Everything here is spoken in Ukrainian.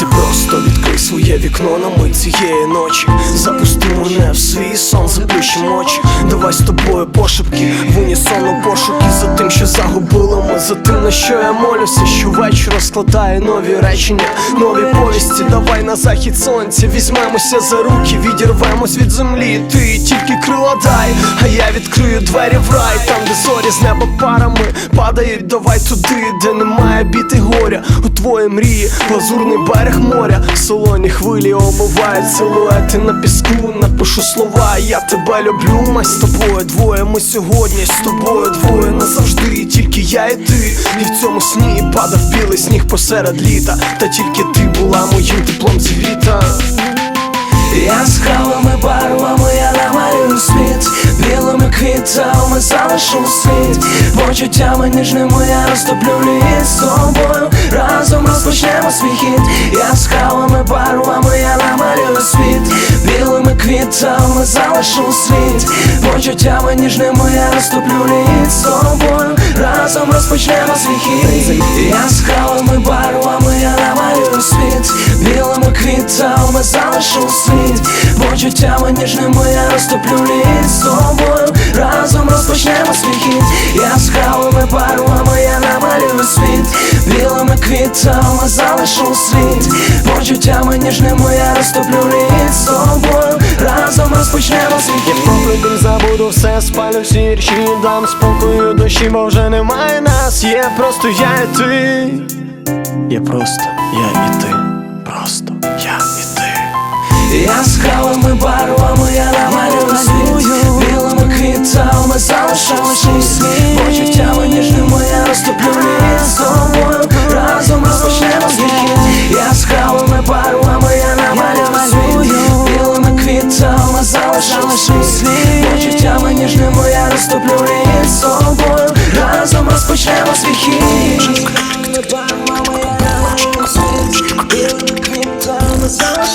Ти просто відкрий своє вікно на мить цієї ночі. Запусти мене в свій сон, заплющим очі Давай з тобою пошепки, в унісону пошуки За тим, що загубили ми, за тим, на що я молюся Щовечора складаю нові речення, нові повісті. Давай на захід сонця, візьмемося за руки, відірвемось від землі. Ти тільки крила дай, а я відкрию двері в рай. Там, де зорі з неба парами падають, давай туди, де немає біти горя У твої мрії, лазурний берег моря, солоні хвилі омивають силуети на піску, напишу слова, я тебе люблю, ми з тобою двоє, ми сьогодні з тобою двоє назавжди, тільки я і ти, і в цьому сні падав білий сніг посеред літа, та тільки ти була моїм теплом цвіта. Яскравими барвами я намалюю світ. Білими квітами залишу світ. Почуттями ніжними я розтоплю лід світ. Білими квітами залишу світ. Почуттями ніжними я розтоплю лід з тобою Разом розпочнемо свій хід. Яскравими барвами я намалюю світ. Білими квітами залишу світ. Почуттями ніжними я розтоплю лід з тобою квітами залишу світ. Почуттями ніжними я розтоплю лід з тобою Разом розпочнемо свій Я хід забуду все, спалю всі вірші, дам спокою душі, бо вже немає нас, є просто я і ти. Є просто я і ти, просто я і ти. Яскравими барвами я намалюю світ. Білими квітами залишу розтоплю лід з тобою Разом розпочнемо свій хід. Яскравими барвами я намалюю світ Білими квітами залишу